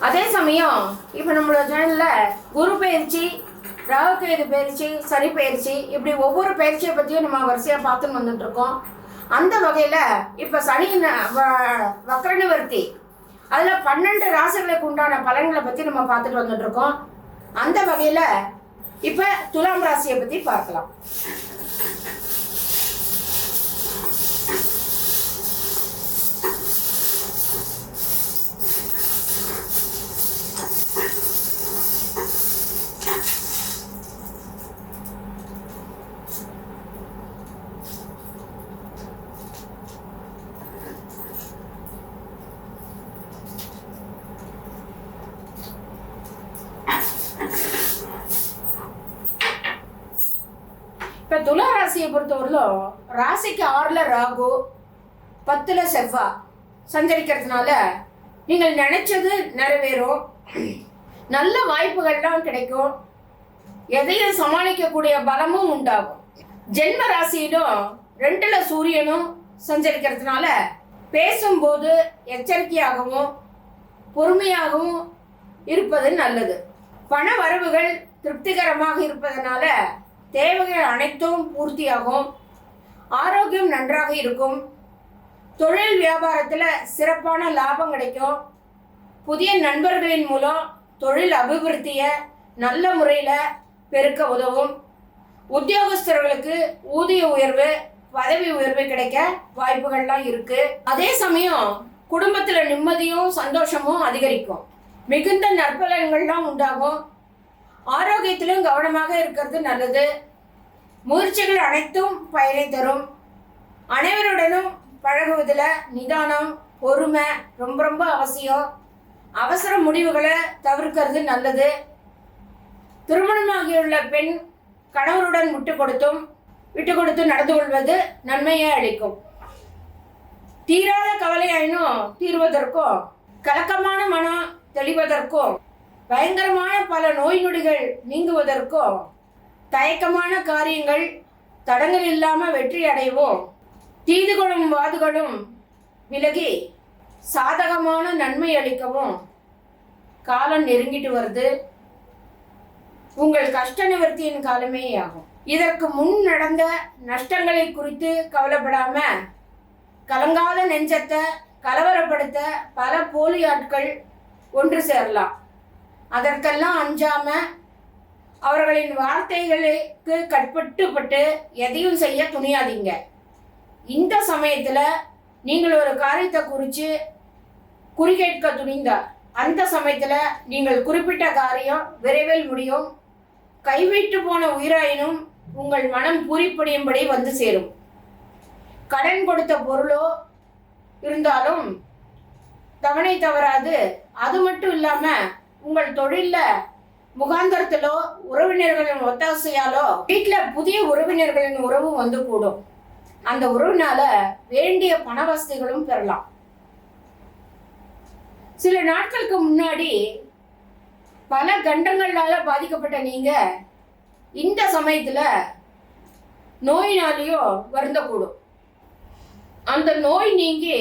அதே சமயம் இப்போ நம்மளோட சேனலில் குரு பயிற்சி ராகுகேது பயிற்சி சனி பயிற்சி இப்படி ஒவ்வொரு பயிற்சியை பற்றியும் நம்ம வரிசையாக பார்த்துன்னு வந்துட்டு இருக்கோம் அந்த வகையில் இப்போ சனி வ- வக்ர நிவர்த்தி அதில் பன்னெண்டு ராசிகளுக்கு உண்டான பலன்களை பற்றி நம்ம பார்த்துட்டு வந்துட்டு இருக்கோம் அந்த வகையில் இப்போ துலாம் ராசியை பற்றி பார்க்கலாம். துலா ராசியை பொறுத்தவரையிலும் ராசிக்கு ஆறில் ராகு பத்தில் செவ்வாய் சஞ்சரிக்கிறதுனால நீங்கள் நினைச்சது நிறைவேறும். நல்ல வாய்ப்புகள்லாம் கிடைக்கும். எதையும் சமாளிக்கக்கூடிய பலமும் உண்டாகும். ஜென்ம ராசியிலும் ரெண்டுல சூரியனும் சஞ்சரிக்கிறதுனால பேசும்போது எச்சரிக்கையாகவும் பொறுமையாகவும் இருப்பது நல்லது. பண வரவுகள் திருப்திகரமாக இருப்பதனால தேவைகள் அனைத்தும் பூர்த்தியாகும். ஆரோக்கியம் நன்றாக இருக்கும். தொழில் வியாபாரத்தில் சிறப்பான லாபம் கிடைக்கும். புதிய நண்பர்களின் மூலம் தொழில் அபிவிருத்தியை நல்ல முறையில் பெருக்க உதவும். உத்தியோகஸ்தர்களுக்கு ஊதிய உயர்வு பதவி உயர்வு கிடைக்க வாய்ப்புகள்லாம் இருக்கு. அதே சமயம் குடும்பத்தில் நிம்மதியும் சந்தோஷமும் அதிகரிக்கும். மிகுந்த நற்பலன்கள்லாம் உண்டாகும். ஆரோக்கியத்திலும் கவனமாக இருக்கிறது நல்லது. முயற்சிகள் அனைத்தும் பயனை தரும். அனைவருடனும் பழகுவதில் நிதானம் பொறுமை ரொம்ப ரொம்ப அவசியம். அவசர முடிவுகளை தவிர்க்கிறது நல்லது. திருமணமாகியுள்ள பெண் கணவருடன் விட்டு கொடுத்தும் விட்டு கொடுத்து நடந்து கொள்வது நன்மையை அளிக்கும். தீராத கவலையாயினும் தீர்வதற்கும் கலக்கமான மனம் தெளிவதற்கும் பயங்கரமான பல நோய் நொடிகள் நீங்குவதற்கும் தயக்கமான காரியங்கள் தடங்கள் இல்லாமல் வெற்றி அடைவோம். தீதுகளும் வாதுகளும் விலகி சாதகமான நன்மை அளிக்கவும் காலம் நெருங்கிட்டு வருது. உங்கள் கஷ்ட நிவர்த்தியின் காலமே ஆகும். இதற்கு முன் நடந்த நஷ்டங்களை குறித்து கவலைப்படாம கலங்காத நெஞ்சத்தை கலவரப்படுத்த பல போலி ஆட்கள் ஒன்று சேரலாம். அதற்கெல்லாம் அஞ்சாம அவர்களின் வார்த்தைகளுக்கு கட்பட்டுப்பட்டு எதையும் செய்ய துணியாதீங்க. இந்த சமயத்தில் நீங்கள் ஒரு காரியத்தை குறித்து குறிகேட்க துணிந்தார் அந்த சமயத்தில் நீங்கள் குறிப்பிட்ட காரியம் விரைவில் முடியும். கைவிட்டு போன உயிராயினும் உங்கள் மனம் பூரிப்படியும்படி வந்து சேரும். கடன் கொடுத்த பொருளோ இருந்தாலும் தவணை தவறாது. அது மட்டும் இல்லாமல் உங்கள் தொழிலில் முகாந்தரத்திலோ உறவினர்களின் ஒத்தாசையாலோ வீட்டில் புதிய உறவினர்களின் உறவு வந்து கூடும் அந்த உறவினால வேண்டிய பண வசதிகளும் பெறலாம். சில நாட்களுக்கு முன்னாடி பல கண்டங்களால பாதிக்கப்பட்ட நீங்க இந்த சமயத்துல நோயினாலேயோ வருந்தக்கூடும் அந்த நோய் நீங்கி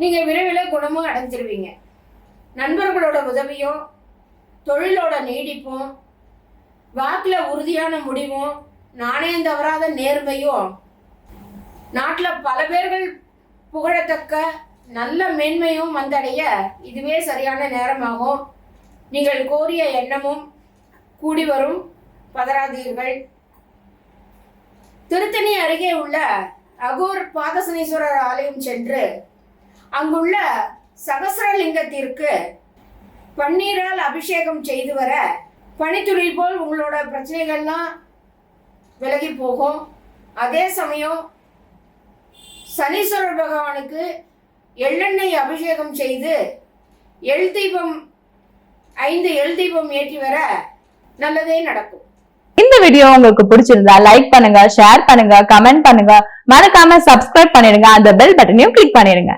நீங்க விரைவில் குணமும் அடைஞ்சிருவீங்க. நண்பர்களோட உதவியும் தொழிலோட நீடிப்பும் வாக்கில் உறுதியான முடிவும் நாணயம் தவறாத நேர்மையும். நாட்டில் பல பேர்கள் புகழத்தக்க நல்ல மேன்மையும் வந்தடைய இதுவே சரியான நேரமாகும். நீங்கள் கோரிய எண்ணமும் கூடி வரும். பதறாதீர்கள். திருத்தணி அருகே உள்ள அகோர் பாதசனீஸ்வரர் ஆலயம் சென்று அங்குள்ள சகசரலிங்கத்திற்கு பன்னீரால் அபிஷேகம் செய்து வர பனித்துளி போல் உங்களோட பிரச்சனைகள்லாம் விலகி போகும். அதே சமயம் சனீஸ்வரர் பகவானுக்கு எள்ளெண்ணெய் அபிஷேகம் செய்து எள் தீபம் ஐந்து எள் தீபம் ஏற்றி வர நல்லதே நடக்கும். இந்த வீடியோ உங்களுக்கு பிடிச்சிருந்தா லைக் பண்ணுங்க ஷேர் பண்ணுங்க கமெண்ட் பண்ணுங்க. மறக்காம சப்ஸ்கிரைப் பண்ணிடுங்க. அந்த பெல் பட்டனையும் கிளிக் பண்ணிடுங்க.